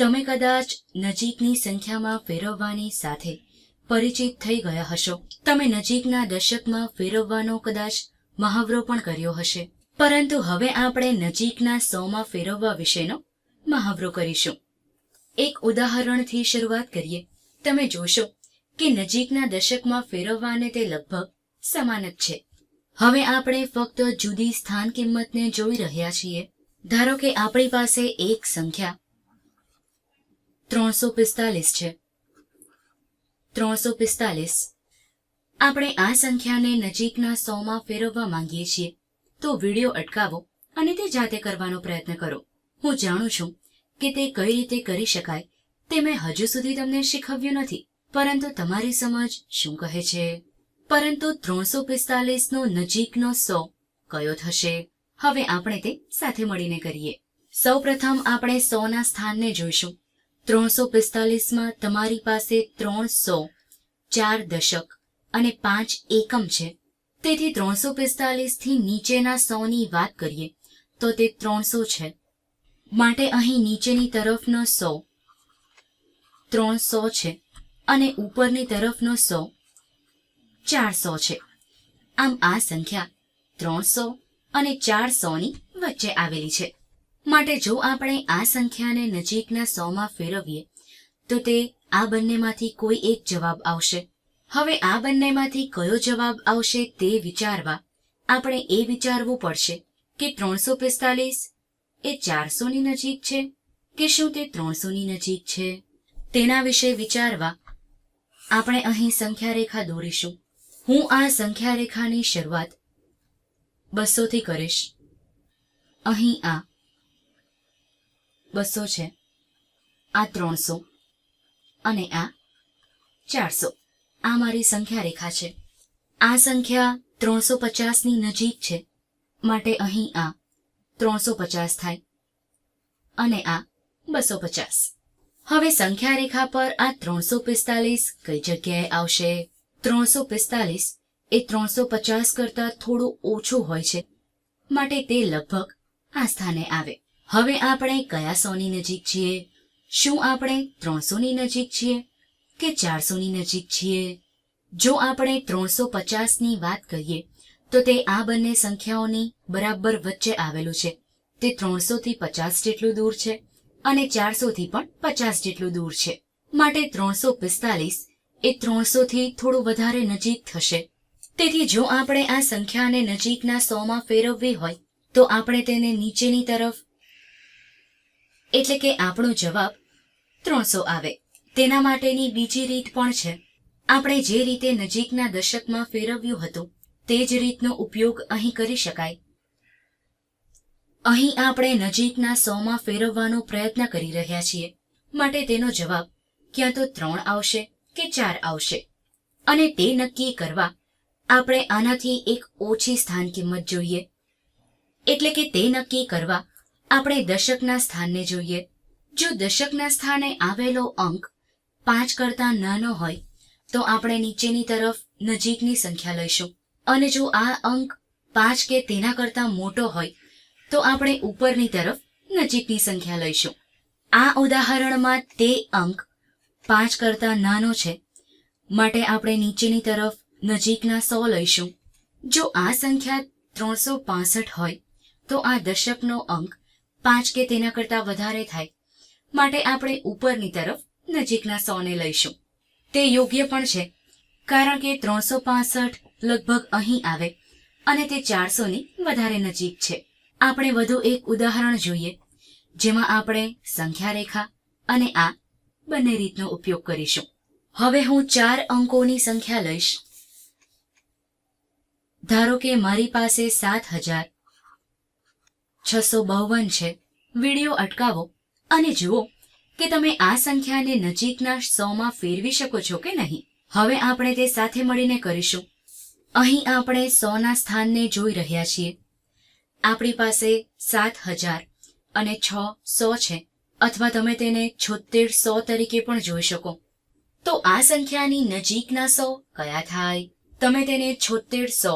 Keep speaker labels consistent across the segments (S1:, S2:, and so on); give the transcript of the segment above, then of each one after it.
S1: તમે કદાચ નજીકની સંખ્યામાં ફેરવવાની સાથે પરિચિત થઈ ગયા હશો. તમે નજીકના દશકમાં ફેરવવાનો કદાચ મહાવરો પણ કર્યો હશે. પરંતુ હવે આપણે નજીકના સોમાં ફેરવવા વિશેનો મહાવરો કરીશું. એક ઉદાહરણથી શરૂઆત કરીએ. તમે જોશો કે નજીકના દશકમાં ફેરવવાને તે લગભગ સમાન જ છે. હવે આપણે ફક્ત જુદી સ્થાન કિંમતને જોઈ રહ્યા છીએ. ધારો કે આપણી પાસે એક સંખ્યા ત્રણસો પિસ્તાલીસ છે. ત્રણસો પિસ્તાલીસ. આપણે આ સંખ્યાને નજીકના સોમાં ફેરવવા માંગીએ છીએ. તો વિડિયો અટકાવો અને તે જાતે કરવાનો પ્રયત્ન કરો. હું જાણું છું કે તે કઈ રીતે કરી શકાય. તે મેં હજુ સુધી તમને શીખવ્યું નથી. પરંતુ તમારી સમજ શું કહે છે? પરંતુ ત્રણસો પિસ્તાલીસનો નજીકનો સો કયો થશે? હવે આપણે તે સાથે મળીને કરીએ. સૌ પ્રથમ આપણે સોના સ્થાનને જોઈશું. ત્રણસો પિસ્તાલીસમાં તમારી પાસે ત્રણ સો ચાર દશક અને પાંચ એકમ છે. તેથી ત્રણસો પિસ્તાલીસથી નીચેના સોની વાત કરીએ, તો તે ત્રણસો છે. માટે અહીં નીચેની તરફનો સો ત્રણસો છે અને ઉપરની તરફનો સો ચારસો છે. આમ આ સંખ્યા ત્રણસો અને ચારસોની વચ્ચે આવેલી છે. માટે જો આપણે આ સંખ્યાને નજીકના સોમાં ફેરવીએ, તો તે આ બંનેમાંથી કોઈ એક જવાબ આવશે. હવે આ બંનેમાંથી કયો જવાબ આવશે તે વિચારવા આપણે એ વિચારવું પડશે કે ત્રણસો પિસ્તાલીસ એ ચારસોની નજીક છે કે શું તે ત્રણસોની નજીક છે? તેના વિશે વિચારવા આપણે અહીં સંખ્યા રેખા દોરીશું. હું આ સંખ્યા રેખાની શરૂઆત બસોથી કરીશ. અહીં આ બસો છે. આ ત્રણસો અને આ ચારસો. આ મારી સંખ્યા રેખા છે. આ સંખ્યા ત્રણસો પચાસની નજીક છે. માટે અહીં આ ત્રણસો પચાસ થાય અને આ બસો પચાસ. હવે સંખ્યા રેખા પર આ ત્રણસો પિસ્તાલીસ કઈ જગ્યાએ આવશે? ત્રણસો પિસ્તાલીસ એ ત્રણસો પચાસ કરતા થોડું ઓછું હોય છે. માટે તે લગભગ આ સ્થાને આવે. હવે આપણે કયા સોની નજીક છીએ? શું આપણે ત્રણસોની નજીક છીએ કે ચારસોની નજીક છીએ? જો આપણે ત્રણસો પચાસની વાત કરીએ, તો તે આ બંને સંખ્યાઓની બરાબર વચ્ચે આવેલું છે. તે ત્રણસોથી પચાસ જેટલું દૂર છે અને ચારસોથી પણ પચાસ જેટલું દૂર છે. માટે ત્રણસો પિસ્તાલીસ એ ત્રણસોથી થોડું વધારે નજીક થશે. તેથી જો આપણે આ સંખ્યાને નજીકના સોમાં ફેરવવી હોય, તો આપણે તેને નીચેની તરફ એટલે કે આપણો જવાબ ત્રણસો આવે. તેના માટેની બીજી રીત પણ છે. આપણે જે રીતે નજીકના દશકમાં ફેરવ્યું હતું, તે જ રીતનો ઉપયોગ અહીં કરી શકાય. અહીં આપણે નજીકના સોમાં ફેરવવાનો પ્રયત્ન કરી રહ્યા છીએ. માટે તેનો જવાબ ક્યાં તો ત્રણ આવશે કે ચાર આવશે. અને તે નક્કી કરવા આપણે આનાથી એક ઓછી સ્થાન કિંમત જોઈએ. એટલે કે તે નક્કી કરવા આપણે દશકના સ્થાનને જોઈએ. જો દશકના સ્થાને આવેલો અંક પાંચ કરતા નાનો હોય, તો આપણે નીચેની તરફ નજીકની સંખ્યા લઈશું. અને જો આ અંક પાંચ કે તેના કરતા મોટો હોય, તો આપણે ઉપરની તરફ નજીકની સંખ્યા લઈશું. આ ઉદાહરણમાં તે અંક પાંચ કરતા નાનો છે, માટે આપણે નીચેની તરફ નજીકના સો લઈશું. જો આ સંખ્યા ત્રણસો હોય, તો આ દશકનો અંક પાંચ કે તેના કરતા વધારે થાય. માટે આપણે ઉપરની તરફ નજીકના સોને લઈશું. તે યોગ્ય પણ છે, કારણ કે ત્રણસો પાસઠ લગભગ અહીં આવે અને તે ચારસોની વધારે નજીક છે. આપણે વધુ એક ઉદાહરણ જોઈએ, જેમાં આપણે સંખ્યા રેખા અને આ બંને રીતનો ઉપયોગ કરીશું. હવે હું ચાર અંકોની સંખ્યા લઈશ. ધારો કે મારી પાસે સાત હજાર છસો બાવન છે. વિડિયો અટકાવો અને જુઓ કે તમે આ સંખ્યાને નજીકના સોમાં ફેરવી શકો છો કે નહીં. હવે આપણે તે સાથે મળીને કરીશું. અહીં આપણે સોના સ્થાનને જોઈ રહ્યા છીએ. આપણી પાસે સાત હજાર અને છ સો છે, અથવા તમે તેને છોતેર સો તરીકે પણ જોઈ શકો. તો આ સંખ્યાની નજીકના સો કયા થાય? તમે તેને છોતેર સો,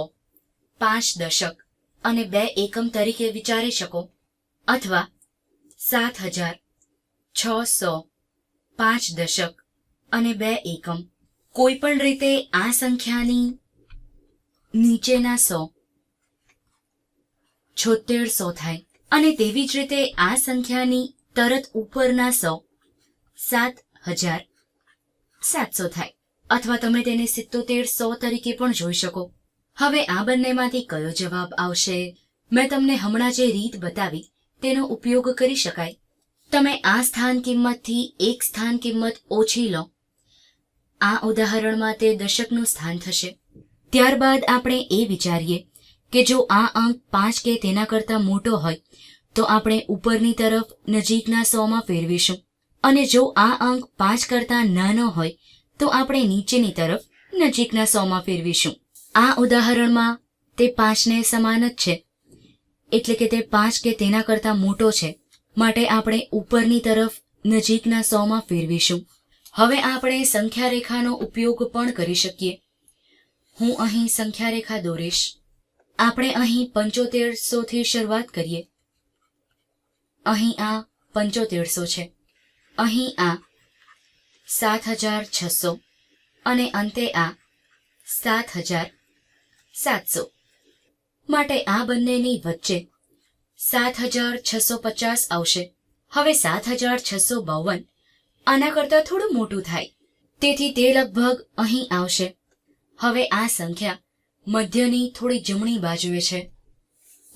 S1: પાંચ દશક અને બે એકમ તરીકે વિચારી શકો. અથવા સાત હજાર છ સો પાંચ દશક અને બે એકમ. કોઈ પણ રીતે આ સંખ્યાની નીચેના સો છોતેર સો થાય. અને તેવી જ રીતે આ સંખ્યાની તરત ઉપરના સો, સાત હજાર, સાતસો થાય. અથવા તમે તેને સિત્તોતેર સો તરીકે પણ જોઈ શકો. હવે આ બંનેમાંથી કયો જવાબ આવશે? મેં તમને હમણાં જે રીત બતાવી, તેનો ઉપયોગ કરી શકાય. તમે આ સ્થાન કિંમતથી એક સ્થાન કિંમત ઓછી લો. આ ઉદાહરણમાં તે દશકનું સ્થાન થશે. ત્યારબાદ આપણે એ વિચારીએ કે જો આ અંક પાંચ કે તેના કરતાં મોટો હોય, તો આપણે ઉપરની તરફ નજીકના સોમાં ફેરવીશું. અને જો આ અંક પાંચ કરતાં નાનો હોય, તો આપણે નીચેની તરફ નજીકના સોમાં ફેરવીશું. આ ઉદાહરણમાં તે પાંચને સમાન જ છે. એટલે કે તે પાંચ કે તેના કરતાં મોટો છે. માટે આપણે ઉપરની તરફ નજીકના સોમાં ફેરવીશું. હવે આપણે સંખ્યા રેખાનો ઉપયોગ પણ કરી શકીએ. હું અહીં સંખ્યા રેખા દોરીશ. આપણે અહીં પંચોતેરસોથી શરૂઆત કરીએ. અહીં આ પંચોતેરસો છે. અહીં આ સાત હજાર છસો. અને અંતે આ સાત હજાર સાતસો. માટે આ બંનેની વચ્ચે સાત હજાર છસો પચાસ આવશે. હવે સાત હજાર છસો બાવન. આના કરતાં થોડું મોટું થાય. તેથી તે લગભગ અહીં આવશે. હવે આ સંખ્યા મધ્યની થોડી જમણી બાજુએ છે.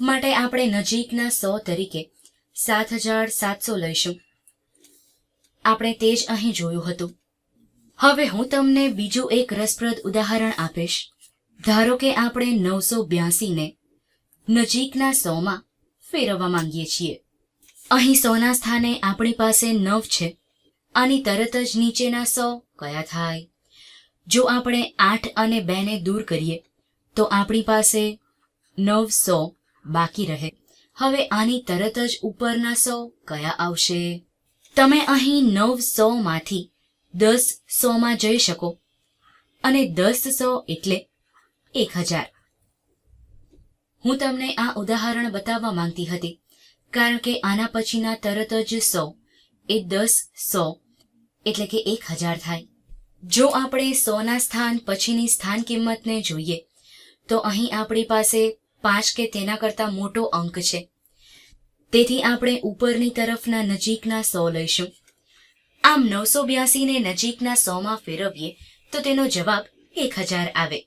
S1: માટે આપણે નજીકના સો તરીકે સાત હજાર સાતસો લઈશું. આપણે તે જ અહીં જોયું હતું. હવે હું તમને બીજું એક રસપ્રદ ઉદાહરણ આપીશ. ધારો કે આપણે નવસો બ્યાસીને નજીકના સોમાં ફેરવવા માંગીએ છીએ. અહીં સોના સ્થાને આપણી પાસે નવ છે. આની તરત જ નીચેના સો કયા થાય? જો આપણે આઠ અને બેને દૂર કરીએ, તો આપણી પાસે નવ સો બાકી રહે. હવે આની તરત જ ઉપરના સો કયા આવશે? તમે અહીં નવ સોમાંથી દસ સોમાં જઈ શકો. અને દસ સો એટલે એક હજાર. હું તમને આ ઉદાહરણ બતાવવા માંગતી હતી, કારણ કે આના પછીના તરત જ સો, એ દસ સો, એટલે કે એક હજાર થાય. જો આપણે સોના સ્થાન પછીની સ્થાન કિંમતને જોઈએ, તો અહીં આપણી પાસે પાંચ કે તેના કરતાં મોટો અંક છે. તેથી આપણે ઉપરની તરફના નજીકના સો લઈશું. આમ નવસો બ્યાસીને નજીકના સોમાં ફેરવીએ, તો તેનો જવાબ એક હજાર આવે.